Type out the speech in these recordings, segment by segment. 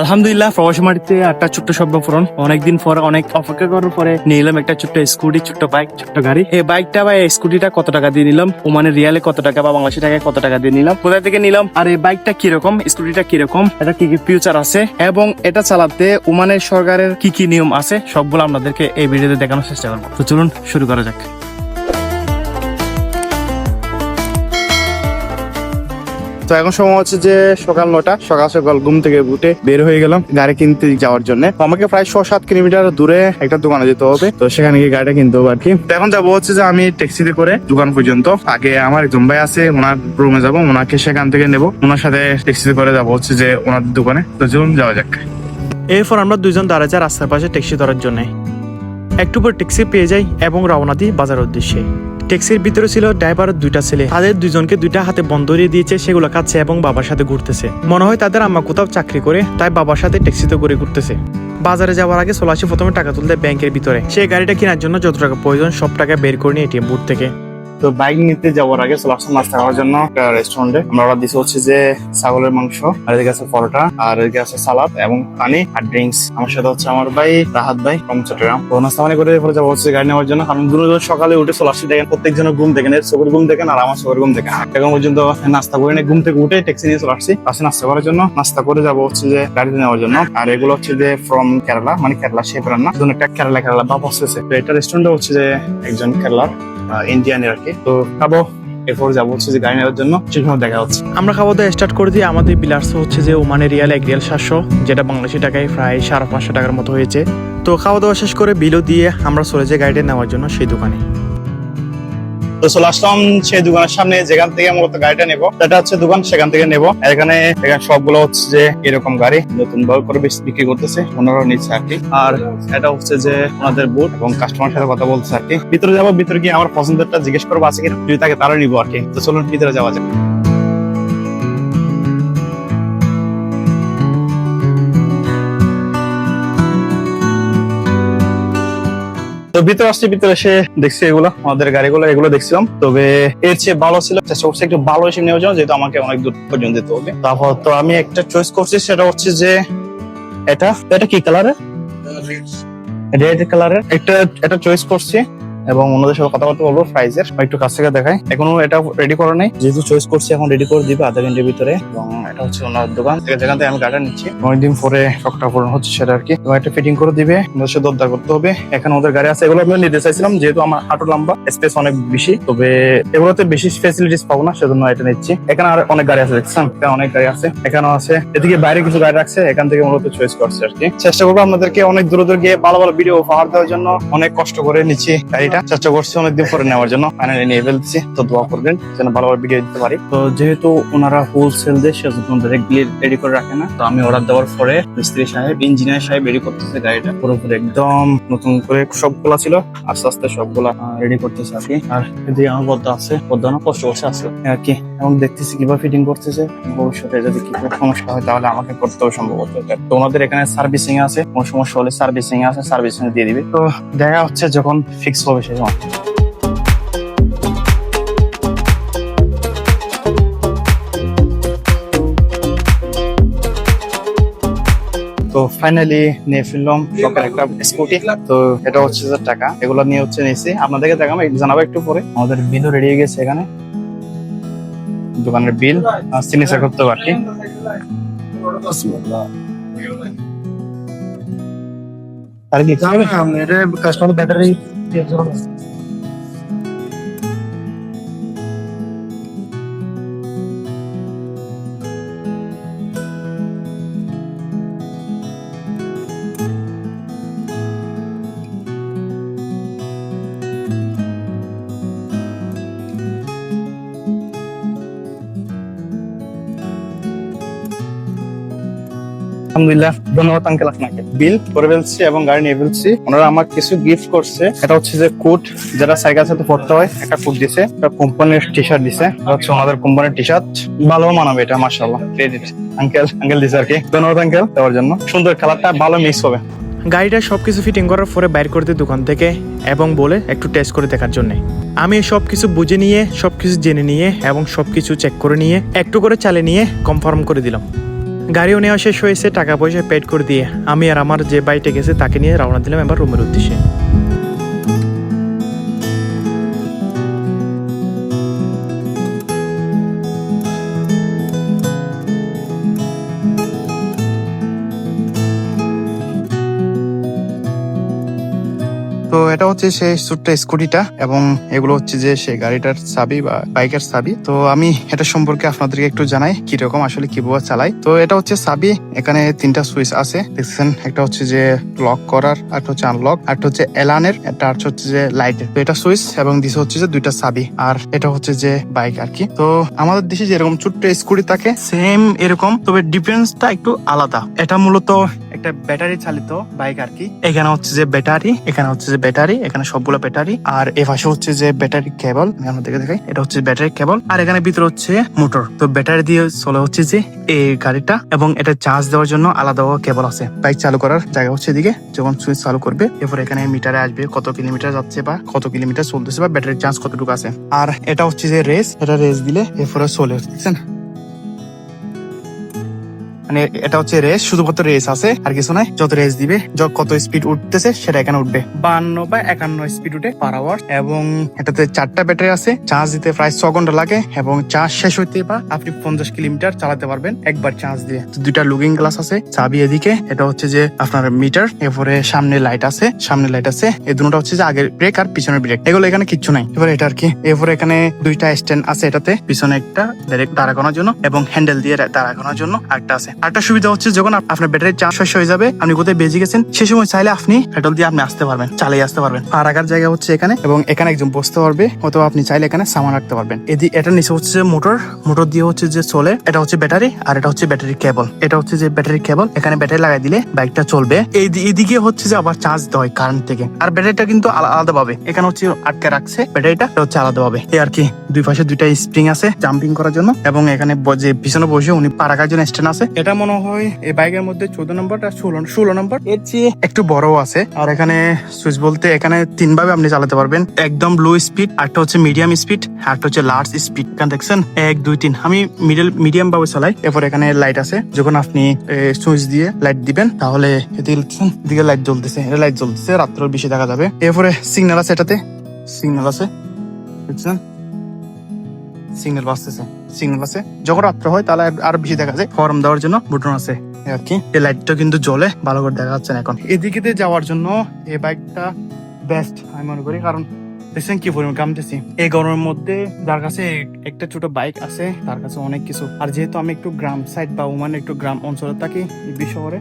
আলহামদুলিল্লাহ, প্রবাসী মাটিতে একটা ছোট্ট শব্দ পূরণ। অনেকদিন পর, অনেক অপেক্ষা করার পরে নিয়ে এলাম একটা ছোট্ট স্কুটি, ছোট্ট বাইক, ছোট্ট গাড়ি। এই বাইকটা বা স্কুটিটা কত টাকা দিয়ে নিলাম? ওমানের রিয়ালে কত টাকা বা বাংলাদেশি টাকায় কত টাকা দিয়ে নিলাম? কোথা থেকে নিলাম? আর এই বাইকটা কীরকম? স্কুটিটা কীরকম? এটা কি কি ফিউচার আছে? এবং এটা চালাতে ওমানের সরকারের কি কি নিয়ম আছে? সবগুলো আপনাদেরকে এই ভিডিওতে দেখানোর চেষ্টা করব। তো চলুন, শুরু করা যাক। তো এখন সময় হচ্ছে যে সকাল নটা সকাল সকাল ঘুম থেকে উঠে বের হয়ে গেলাম গাড়ি কিনতে যাওয়ার জন্য। আমাকে প্রায় ছ সাত কিলোমিটার দূরে একটা দোকানে যেতে হবে। তো সেখানে গিয়ে গাড়িটা কিনতে হবে আর কি এখন যাব হচ্ছে যে আমি ট্যাক্সিতে করে দোকান পর্যন্ত। আগে আমার একজন ভাই আছে, ওনার রুমে যাব, ওনাকে সেখান থেকে নেব। ওনার সাথে ট্যাক্সিতে করে যাব হচ্ছে যে ওনার দোকানে। তো চলুন যাওয়া যাক। এরপর আমরা দুজন দাঁড়া যাই রাস্তার পাশে ট্যাক্সি ধরার জন্য। একটু পর ট্যাক্সি পেয়ে যাই এবং রওনা দিই বাজার উদ্দেশ্যে। ট্যাক্সির ভিতরে ছিল ড্রাইভার দুইটা ছেলে। তাদের দুজনকে দুইটা হাতে বন্ধ দিয়ে দিয়েছে, সেগুলো খাচ্ছে এবং বাবার সাথে ঘুরতেছে। মনে হয় তাদের আম্মা কোথাও চাকরি করে, তাই বাবার সাথে ট্যাক্সিতে করে ঘুরতেছে। বাজারে যাওয়ার আগে সোলাশি প্রথমে টাকা তুলতে ব্যাংকের ভিতরে। সেই গাড়িটা কেনার জন্য যত টাকা প্রয়োজন, সব টাকা বের করে নিয়ে এটিএম বুথ থেকে। তো বাইক নিতে যাওয়ার আগে চলে আসলাম নাস্তা খাওয়ার জন্য একটা রেস্টুরেন্টে আমরা অর্ডার দিচ্ছি হচ্ছে যে ছাগলের মাংস, আর এদিকে আছে পরোটা, আর এদিকে আছে সালাদ এবং পানি আর ড্রিঙ্কস আমার সাথে হচ্ছে আমার ভাই, রাহাত ভাই চট্টগ্রাম তো নাস্তা মানে করে যাব হচ্ছে গাড়ি নেওয়ার জন্য, কারণ দুজন সকালে উঠে চলে আসছি দেখেন প্রত্যেক জনের ঘুম দেখেন, এর চোখের ঘুম দেখেন আর আমার চোখের ঘুম দেখেন। এখন পর্যন্ত নাস্তা করে ঘুম থেকে উঠে ট্যাক্সি নিয়ে চলে আসছি। পাশে নাস্তা করার জন্য, নাস্তা করে যাব হচ্ছে যে গাড়িতে নেওয়ার জন্য। আর এগুলো হচ্ছে যে ফ্রম কেরালা মানে কেরালা শেপ রান্না। একটা কেরালা কেরালা ভাব আসতেছে। তো এটা রেস্টুরেন্টে হচ্ছে যে একজন কেরালার ইন্ডিয়ানের আর কি। তো খাব, এরপর যাব হচ্ছে যে গাড়ি নেওয়ার জন্য সেখানে দেখা হচ্ছে। আমরা খাওয়া দাওয়া স্টার্ট করে দিই। আমাদের বিলার্স হচ্ছে যে ওমানের রিয়াল এক রিয়াল সাতশো, যেটা বাংলাদেশি টাকায় প্রায় সাড়ে পাঁচশো টাকার মতো হয়েছে। তো খাওয়া দাওয়া শেষ করে বিলও দিয়ে আমরা চলে যাই গাড়িটা নেওয়ার জন্য সেই দোকানে। তো চলে আসলাম সেই দোকানের সামনে, যেখান থেকে মূলত গাড়িটা নেব। এটা হচ্ছে দোকান, সেখান থেকে নেব। এখানে এখানে সবগুলো হচ্ছে যে এরকম গাড়ি নতুন ভাবে করে বেশি বিক্রি করতেছে ওনারাও নিচ্ছে আর কি। আর এটা হচ্ছে যে ওনাদের বুট এবং কাস্টমার সাথে কথা বলছে আর কি। ভিতরে যাব, ভিতরে গিয়ে আমার পছন্দেরটা জিজ্ঞেস করব আছে কি যদি তাকে তারা নিবো আর কি। তো চলুন, ভিতরে যাওয়া যাক। ভিতরে আসছে ভিতরে এসে দেখছি এগুলো আমাদের গাড়িগুলো এগুলো দেখছিলাম। তবে এর চেয়ে ভালো ছিল চেষ্টা করছি একটু ভালো এসে নেওয়ার যাওয়া যেহেতু আমাকে অনেক দূর পর্যন্ত যেতে হবে। তারপর তো আমি একটা চয়েস করছি সেটা হচ্ছে যে এটা এটা কি কালারের রেড কালারের একটা এটা চয়েস করছি। এবং ওনাদের সাথে কথাবার্তা বলব প্রাইজের একটু কাছ থেকে দেখাই। এখনও এটা রেডি করা নেই। যেহেতু চয়েস করছি, এখন রেডি করে দিবে আধা ঘণ্টার ভিতরে। এবং এটা হচ্ছে ওনার দোকান। থেকে যেখান থেকে আমি গাড়িটা নিচ্ছি। অনেকদিন পরে শখটা পূরণ হচ্ছে সেটা আর কি। এবং একটা ফিটিং করে দিবে। ওদের সাথে দরদার করতে হবে। এখানে ওদের গাড়ি আছে, এগুলো আমি নিতে চাইছিলাম। যেহেতু আমার হাঁটু লম্বা স্পেস অনেক বেশি। তবে এগুলোতে বেশি ফেসিলিটিস পাবো না, সেজন্য এটা নিচ্ছি। এখানে আর অনেক গাড়ি আছে, দেখছেন? এখানে অনেক গাড়ি আছে। এখানেও আছে। এদিকে বাইরে কিছু গাড়ি রাখছে। এখান থেকে মূলত চয়েস করছে আর কি। চেষ্টা করব আপনাদেরকে অনেক দূরে দূরে গিয়ে ভালো ভালো ভিডিও উপহার দেওয়ার জন্য। অনেক কষ্ট করে নিচ্ছি। গাড়িটা চেষ্টা করছি অনেকদিন পরে নেওয়ার জন্য। ফাইনালি নিয়ে ফেলছি, তো দোয়া করবেন যেন ভালোভাবে ভালো ভিডিও দিতে পারি। তো যেহেতু ওনারা হোলসেল দেয়, সেজন্য ডিরেক্টলি রেডি করে রাখে না। তো আমি অর্ডার দেওয়ার পরে মিস্ত্রি সাহেব ইঞ্জিনিয়ার সাহেব রেডি করতেছে গাড়িটা। পুরোপুরি একদম নতুন করে সবগুলা ছিল। আস্তে আস্তে সবগুলা রেডি করতেছে আর কি। আর এদিকে আমার পদ্মা আছে। পদ্মা না কষ্ট করছে আসলে আর কি। এবং দেখতেছি কীভাবে ফিটিং করতেছে। ভবিষ্যতে যদি কি সমস্যা হয়, তাহলে আমাকে করতে হবে সম্ভবত তো ওনাদের এখানে সার্ভিসিং আছে? কোনো সমস্যা হলে সার্ভিসিং আছে সার্ভিসিং দিয়ে দিবে। তো দেখা হচ্ছে যখন ফিক্স হবে সেই সময়। তো ফাইনালি নিয়ে ফেললাম শখের একটা স্কুটি তো এটা হচ্ছে টাকা। এগুলো নিয়ে হচ্ছে নিয়েছি আপনাদেরকে দেখাবো, জানাব একটু পরে। আমাদের বিলও রেডি হয়ে গেছে এখানে। দোকানের বিল সিগনেচার করতে হবে আর কি। আর কি এটা কাস্টমার ব্যাটারি আলহামদুলিল্লাহ ধন্যবাদ আঙ্কেল আপনাকে। বিল করে ফেলছি এবং গাড়ি নিয়ে ফেলছি। ওনারা আমার কিছু গিফট করছে। এটা হচ্ছে যে কোট যেটা সাইকেল সাথে পড়তে হয় একটা কোট দিছে। একটা কোম্পানির টি শার্ট দিছে। এটা হচ্ছে ওনাদের কোম্পানির টি শার্ট ভালো মানাবে এটা মার্শাল্লাহ ক্রেডিট আঙ্কেল আঙ্কেল দিছে আর কি। ধন্যবাদ আঙ্কেল দেওয়ার জন্য। সুন্দর কালারটা ভালো মিক্স হবে। গাড়িটা সবকিছু ফিটিং করার পরে বাইর করে দিই দোকান থেকে এবং বলে একটু টেস্ট করে দেখার জন্য। আমি সব কিছু বুঝে নিয়ে সব কিছু জেনে নিয়ে এবং সব কিছু চেক করে নিয়ে একটু করে চালে নিয়ে কনফার্ম করে দিলাম। গাড়িও নেওয়া শেষ হয়েছে, টাকা পয়সা পেড করে দিয়ে। আমি আর আমার যে বাইটে গেছে, তাকে নিয়ে রওনা দিলাম এবার রুমের উদ্দেশ্যে। এটা হচ্ছে সেই ছোট্ট স্কুটিটা এবং এগুলো হচ্ছে যে সেই গাড়িটার চাবি বা বাইকের চাবি। তো আমি এটা সম্পর্কে আপনাদেরকে একটু জানাই কীরকম আসলে কীভাবে চালাই তো এটা হচ্ছে চাবি, এখানে তিনটা সুইচ আছে। দেখছেন, একটা হচ্ছে যে লক করার, একটা হচ্ছে আনলক একটা হচ্ছে এলানের একটা আর হচ্ছে যে লাইট। তো এটা সুইচ এবং দিছে হচ্ছে যে দুইটা চাবি, আর এটা হচ্ছে যে বাইক আর কি। তো আমাদের দেশে যেরকম ছোট্ট স্কুটি থাকে, সেম এরকম, তবে ডিফারেন্সটা একটু আলাদা। এটা মূলত একটা ব্যাটারি চালিত বাইক আর কি। এখানে হচ্ছে যে ব্যাটারি, এখানে হচ্ছে যে ব্যাটারি, এখানে সবগুলো ব্যাটারি। আর এ পাশে হচ্ছে যে ব্যাটারি কেবল আপনাদেরকে দেখাই, এটা হচ্ছে ব্যাটারি কেবল। আর এখানে ভিতরে হচ্ছে মোটর। তো ব্যাটারি দিয়ে চলে হচ্ছে যে এই গাড়িটা এবং এটা চার্জ দেওয়ার জন্য আলাদা কেবল আছে। বাইক চালু করার জায়গা হচ্ছে এদিকে, যখন সুইচ চালু করবে, এরপর এখানে মিটারে আসবে, কত কিলোমিটার যাচ্ছে বা কত কিলোমিটার চলতেছে বা ব্যাটারি চার্জ কতটুকু আছে। আর এটা হচ্ছে যে রেস এটা রেস দিলে এরপরে চলে, দেখছেন? মানে এটা হচ্ছে রেস শুধুমাত্র রেস আছে, আর কিছু নাই। যত রেস দিবে যত কত স্পিড উঠতেছে, সেটা এখানে উঠবে। বান্ন বা একান্ন স্পিড উঠে পার আওয়ার এবং এটাতে চারটা ব্যাটারি আছে চার্জ দিতে প্রায় ছ ঘণ্টা লাগে, এবং চার্জ শেষ হইতে বা আপনি পঞ্চাশ কিলোমিটার চালাতে পারবেন একবার চার্জ দিয়ে। দুইটা লুকিং গ্লাস আছে, চাবি এদিকে, এটা হচ্ছে যে আপনার মিটার এরপরে সামনে লাইট আছে, সামনে লাইট আছে। এই দুটোটা হচ্ছে যে আগের ব্রেক আর পিছনের ব্রেক এগুলো এখানে কিচ্ছু নাই। এবার এটা আর কি, এরপরে এখানে দুইটা স্ট্যান্ড আছে এটাতে, পিছনে একটা ডাইরেক্ট দাঁড়া করার জন্য, এবং হ্যান্ডেল দিয়ে দাঁড়া করার জন্য একটা আছে। আরেকটা সুবিধা হচ্ছে যখন আপ- আপনার ব্যাটারি চার্জ শেষ হয়ে যাবে, আপনি কোথায় বেজে গেছেন, সে সময় চাইলে আপনি পেট্রোল দিয়ে আপনি আসতে পারবেন, চালিয়ে আসতে পারবেন। আর রাখার জায়গা হচ্ছে এখানে এবং এখানে একজন বসতে পারবে, অথবা আপনি চাইলে এখানে সামান রাখতে পারবেন। এদি এটা নিচে হচ্ছে যে মোটর মোটর দিয়ে হচ্ছে যে চলে, এটা হচ্ছে ব্যাটারি আর এটা হচ্ছে ব্যাটারি কেবল। এটা হচ্ছে যে ব্যাটারি কেবল, এখানে ব্যাটারি লাগাই দিলে বাইকটা চলবে। এই এদিকে হচ্ছে যে আবার চার্জ দেওয়া হয় কারেন্ট থেকে। আর ব্যাটারিটা কিন্তু আলাদা পাবে এখানে হচ্ছে আটকে রাখছে ব্যাটারিটা হচ্ছে আলাদা পাবে এই আর কি, দুই পাশে দুইটা স্প্রিং আছে জাম্পিং করার জন্য এবং এখানে যে পিছনে বসে উনি পা রাখার জন্য স্ট্যান্ড আছে। এটা মনে হয় এই বাইকের মধ্যে চোদ্দ নম্বর আর ষোলো ষোলো নম্বর। এর চেয়ে একটু বড় আছে। আর এখানে সুইচ বলতে এখানে তিন ভাবে আপনি চালাতে পারবেন। একদম লো স্পিড একটা হচ্ছে মিডিয়াম স্পিড একটা হচ্ছে লার্জ স্পিড এখানে দেখছেন? এক দুই তিন। আমি মিডল মিডিয়াম ভাবে চালাই। এরপর এখানে লাইট আছে। যখন আপনি সুইচ দিয়ে লাইট দিবেন তাহলে দেখছেন, লাইট জ্বলতেছে। লাইট জ্বলতেছে। রাত্রে বেশি দেখা যাবে। এরপরে সিগন্যাল আছে এটাতে। সিগন্যাল আছে। দেখছেন? সিগন্যাল বাজতেছে। সিগন্যাল আছে। যখন রাত্রে হয়, তাহলে আর- বেশি দেখা যায়। ফর্ম দেওয়ার জন্য বুটন আছে। আর কি। এই লাইটটা কিন্তু ভালো করে দেখা যাচ্ছে না এখন। এদিকে যাওয়ার জন্য এই বাইকটা বেস্ট আমি মনে করি। কারণ দেখছেন কি পরিমাণ কামতেছি এই গরমের মধ্যে যার কাছে একটা ছোট বাইক আছে, তার কাছে অনেক কিছু। আর যেহেতু আমি একটু গ্রাম সাইড বা ওমান একটু গ্রাম অঞ্চলে থাকি এই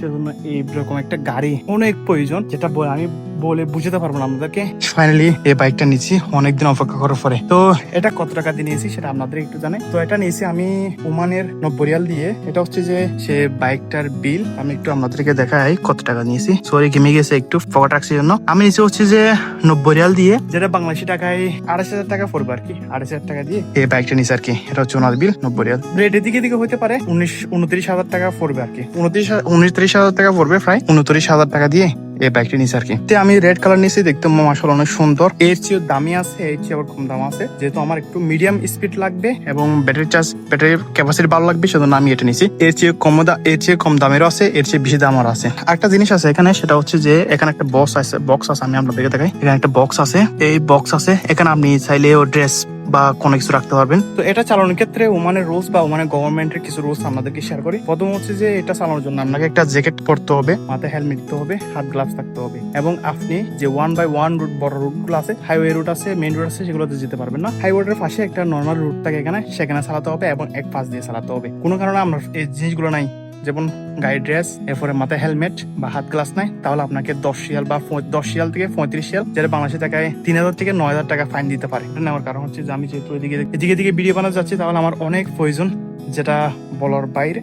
সেজন্য এইরকম একটা গাড়ি অনেক প্রয়োজন। যেটা আমি বলে বুঝতে পারব না আপনাদেরকে। ফাইনালি এই বাইকটা নিয়েছি। অনেকদিন অপেক্ষা করার পরে। তো এটা কত টাকা দিয়ে নিয়েছি সেটা আপনাদের একটু জানে তো এটা নিয়েছি আমি ওমানের নব্বই রিয়াল দিয়ে। এটা হচ্ছে যে সে বাইকটার বিল আমি একটু আপনাদেরকে দেখাই কত টাকা নিয়েছি। সরি গেমে গেছে একটু পকেট রাখছি জন্য। আমি নিয়েছি হচ্ছে যে নব্বই রিয়াল দিয়ে। যেটা বাংলাদেশি টাকায় আড়াইশ হাজার টাকা পড়বে আর কি। আড়াইশ হাজার টাকা দিয়ে। এই বাইকটা নিয়েছে আর কি। এটা হচ্ছে ওনার বিল নব্বই রিয়াল। রেট এদিকে দিকে হতে পারে। উনিশ উনত্রিশ হাজার টাকা পড়বে আর কি। উনত্রিশ উনত্রিশ হাজার টাকা পড়বে প্রায়। উনত্রিশ হাজার টাকা দিয়ে। এই বাইকটা নিয়েছি আর কি। আমি রেড কালার নিয়েছি দেখতে মাসাল অনেক সুন্দর। এর চেয়েও দামি আছে, এর চেয়ে আবার কম দাম আছে। যেহেতু আমার একটু মিডিয়াম স্পিড লাগবে এবং ব্যাটারি চার্জ ব্যাটারির ক্যাপাসিটি ভালো লাগবে, সেজন্য আমি এটা নিয়েছি এর চেয়ে কম এর চেয়ে কম দামেরও আছে, এর চেয়ে বেশি দামেরও আছে। একটা জিনিস আছে এখানে, সেটা হচ্ছে যে এখানে একটা বক্স আছে বক্স আছে, আমি আপনাদেরকে দেখাই। এখানে একটা বক্স আছে, এই বক্স আছে। এখানে আপনি চাইলে ও ড্রেস বা কোনো কিছু রাখতে পারবেন। তো এটা চালানোর ক্ষেত্রে ওমানের রুলস বা ওমানের গভর্নমেন্টের কিছু রুলস আপনাদেরকে শেয়ার করি। প্রথম হচ্ছে যে এটা চালানোর জন্য আপনাকে একটা জ্যাকেট পরতে হবে, মাথায় হেলমেট দিতে হবে, হাত গ্লাভস থাকতে হবে এবং আপনি যে ওয়ান বাই ওয়ান রুট বড় রুটগুলো আছে হাইওয়ে রুট আছে মেইন রুট আছে, সেগুলোতে যেতে পারবেন না। হাইওয়ের পাশে একটা নর্মাল রুট থাকে এখানে, সেখানে চালাতে হবে এবং এক পাশ দিয়ে চালাতে হবে। কোনো কারণে আমরা এই জিনিসগুলো নাই। যেমন গাড়ি ড্রেস এরপরে মাথায় হেলমেট বা হাত গ্লাস নাই, তাহলে আপনাকে দশ শিয়াল বা দশ শিয়াল থেকে পঁয়ত্রিশ শিয়াল যেটা বাংলাদেশে টাকায় তিন হাজার থেকে নয় হাজার টাকা ফাইন দিতে পারে। নেওয়ার কারণ হচ্ছে যে আমি যেহেতু এদিকে এদিকে দিকে ভিডিও বানাতে যাচ্ছি, তাহলে আমার অনেক প্রয়োজন, যেটা বলার বাইরে,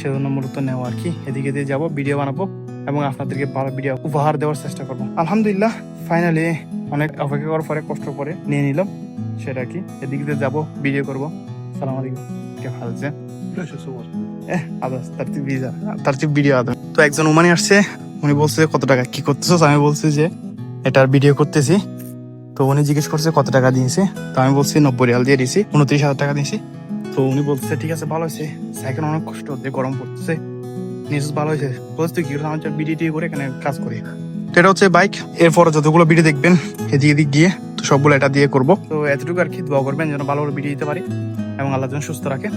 সেজন্য মূলত নেওয়া আর কি। এদিকে দিয়ে যাব ভিডিও বানাবো এবং আপনাদেরকে ভালো ভিডিও উপহার দেওয়ার চেষ্টা করব। আলহামদুলিল্লাহ ফাইনালি অনেক অপেক্ষা করার পরে কষ্ট করে নিয়ে নিলাম, সেটা কি? এদিকে দিয়ে যাব ভিডিও করব। সালাম আলাইকুম। কে আছেন? তার চেয়ে ভিডিও আদার। তো একজন ওমানি আসছে উনি বলছে কত টাকা? কি করতেছো আমি বলছি যে এটার ভিডিও করতেছি। তো উনি জিজ্ঞেস করছে কত টাকা দিয়েছে? তো আমি বলছি নব্বই রিয়াল দিয়ে দিয়েছি উনত্রিশ হাজার টাকা দিয়েছি। তো উনি বলছে ঠিক আছে ভালো হয়েছে। সাইকেল অনেক কষ্ট হচ্ছে গরম পড়তেছে। নিউজ ভালো হয়েছে। বলছি তুই কি করছিস? আমার বিডি টি করে এখানে কাজ করি। তো এটা হচ্ছে বাইক। এরপরে যতগুলো বিডি দেখবেন এদিকে এদিক গিয়ে তো সবগুলো এটা দিয়ে করব। তো এতটুকু আর কি দোয়া করবেন যেন ভালো ভালো ভিডিও দিতে পারি এবং আল্লাহ যেন সুস্থ রাখে।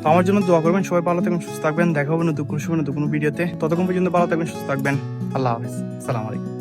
তো আমার জন্য দোয়া করবেন, সবাই ভালো থাকবেন, সুস্থ থাকবেন। দেখা হবে নতুন কোনো সময়, নতুন কোনো ভিডিওতে। ততক্ষণ পর্যন্ত ভালো থাকবেন, সুস্থ থাকবেন। আল্লাহ হাফিজ। সালাম আলাইকুম।